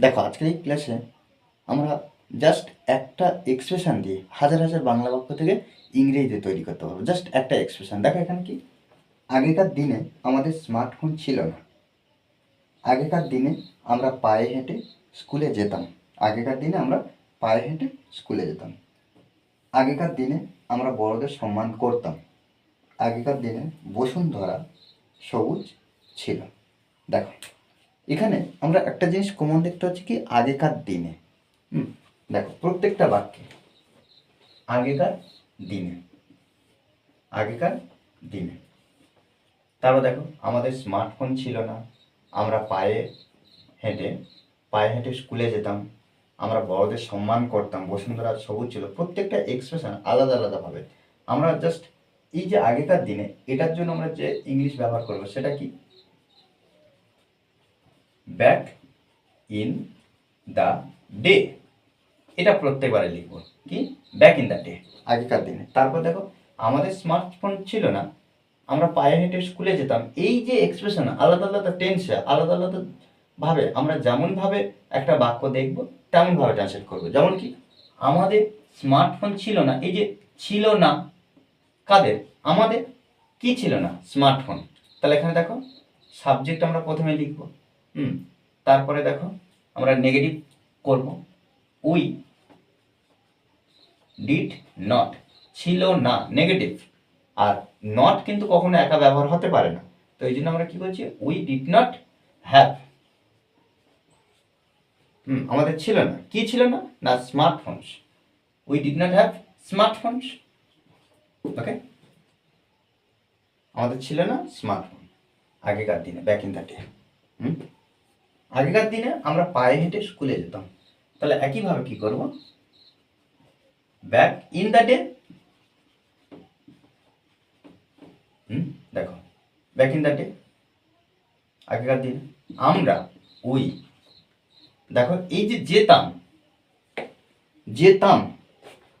দেখো, আজকের এই ক্লাসে আমরা জাস্ট একটা এক্সপ্রেশন দিয়ে হাজার হাজার বাংলা বাক্য থেকে ইংরেজিতে তৈরি করতে পারব। জাস্ট একটা এক্সপ্রেশন দেখো এখানে কি? আগেকার দিনে আমাদের স্মার্টফোন ছিল না। আগেকার দিনে আমরা পায়ে হেঁটে স্কুলে যেতাম। আগেকার দিনে আমরা পায়ে হেঁটে স্কুলে যেতাম। আগেকার দিনে আমরা বড়দের সম্মান করতাম। আগেকার দিনে বসুন্ধরা সবুজ ছিল। দেখো এখানে আমরা একটা জিনিস কমন দেখতে হচ্ছে কি? আগেকার দিনে। হুম? দেখো, প্রত্যেকটা বাক্যে আগেকার দিনে। আগেকার দিনে। তারপর দেখো, আমাদের স্মার্টফোন ছিল না। আমরা পায়ে হেঁটে পায়ে হেঁটে স্কুলে যেতাম। আমরা বড়দের সম্মান করতাম বসুন্ধরা সবুজ ছিল। প্রত্যেকটা এক্সপ্রেশন আলাদা আলাদাভাবে আমরা জাস্ট এই যে আগেকার দিনে, এটার জন্য আমরা যে ইংলিশ ব্যবহার করব, সেটা কি? ব্যাক ইন দ্য ডে এটা প্রত্যেকবারে লিখব, কি? ব্যাক ইন দ্য ডে আগেকার দিনে। তারপর দেখো, আমাদের স্মার্টফোন ছিল না। আমরা পায়ে হেঁটে স্কুলে যেতাম। এই যে এক্সপ্রেশন আলাদা আলাদা টেন্সে আলাদা আলাদা ভাবে আমরা যেমনভাবে একটা বাক্য দেখব তেমনভাবে ট্রান্সলেট করব। যেমন কি? আমাদের স্মার্টফোন ছিল না। এই যে ছিল না, কাদের? আমাদের কি ছিল না? স্মার্টফোন তাহলে এখানে দেখো সাবজেক্ট আমরা প্রথমে লিখব। হুম, তারপরে দেখো আমরা নেগেটিভ করব। উই ডিড নট, ছিল না নেগেটিভ আর নট কিন্তু কখনো একা ব্যবহার হতে পারে না। তো এই জন্য আমরা কি করছি? We did not have. হুম, আমাদের ছিল না। কি ছিল না? না smartphones we did not have smartphones okay? আমাদের ছিল না স্মার্টফোন আগেকার দিনে back in the day hmm? আগেকার দিনে আমরা পায়ে হেঁটে স্কুলে যেতাম। তাহলে একইভাবে কি করব? Back in the day hmm, দেখো ব্যাক ইন দ্য ডে আগেকার দিনে আমরা ওই, দেখো, এই যে যেতাম যেতাম,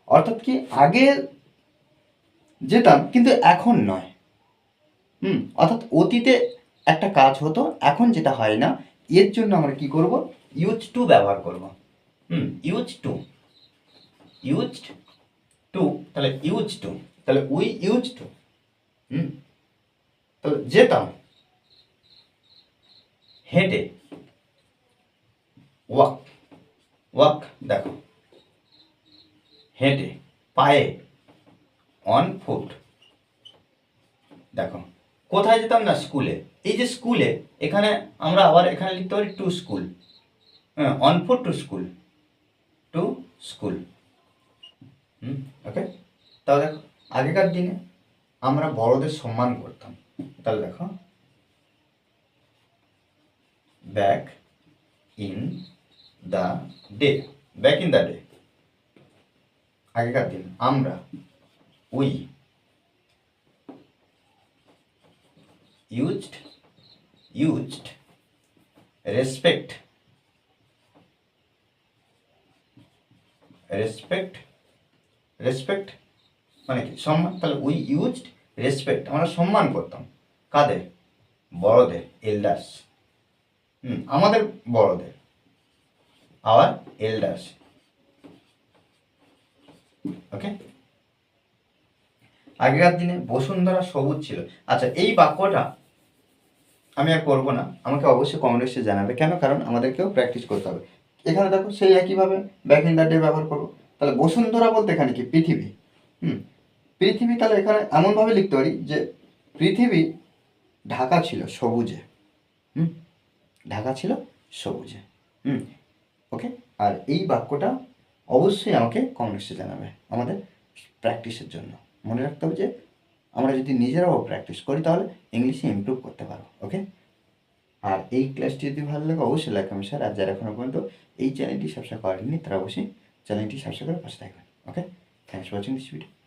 অর্থাৎ কি আগে যেতাম, কিন্তু এখন নয়। হুম, অর্থাৎ অতীতে একটা কাজ হতো, এখন যেটা হয় না এর জন্য আমরা কি করব? ইউজ টু ব্যবহার করব। Hmm use to use to তাহলে ইউজ টু তাহলে উই ইউজ টু হুম, তাহলে যেতাম, হেঁটে ওয়াক ওয়াক দেখো, হেঁটে, পায়ে অন ফুট দেখো কোথায় যেতাম না, স্কুলে। এই যে স্কুলে, এখানে আমরা আবার এখানে লিখতে পারি টু স্কুল হ্যাঁ on foot to school to school hmm okay তাহলে দেখো, আগেকার দিনে আমরা বড়দের সম্মান করতাম। তাহলে দেখো। Back in the day back in the day আগেকার দিন আমরা we used used, respect respect respect মানে কি? সম্মান, তাহলে উই ইউজড রেসপেক্ট আমরা সম্মান করতাম। কাদের? বড়দের এল্ডার্স হুম, আমাদের বড়দের। আওয়ার এল্ডার্স ওকে আগেকার দিনে বসুন্ধরা সবুজ ছিল। আচ্ছা এই বাক্যটা আমি আর করব না। আমাকে অবশ্যই কমেন্ট বক্সে জানাবে। কেন? কারণ আমাদেরকেও প্র্যাকটিস করতে হবে। এখানে দেখো, সেই একইভাবে ব্যাক ইন দ্য ডে ব্যবহার করব। তাহলে বসুন্ধরা বলতে এখানে কি? পৃথিবী। হুম? পৃথিবী তাহলে এখানে এমনভাবে লিখতে পারি যে পৃথিবী ঢাকা ছিল সবুজে। হুম? ঢাকা ছিল সবুজে। হুম? ওকে? আর এই বাক্যটা অবশ্যই আমাকে কমেন্টসে জানাবে আমাদের প্র্যাকটিসের জন্য। মনে রাখতে হবে যে আমরা যদি নিজেরাও প্র্যাকটিস করি, তাহলে ইংলিশে ইম্প্রুভ করতে পারব ওকে আর এই ক্লাসটি যদি ভালো লাগে, অবশ্যই লাইক আমি স্যার আর যারা এখনও পর্যন্ত এই চ্যানেলটি সাবস্ক্রাইব করেননি, তারা অবশ্যই চ্যানেলটি সাবস্ক্রাইব করে পাশে থাকবেন okay thanks watching this video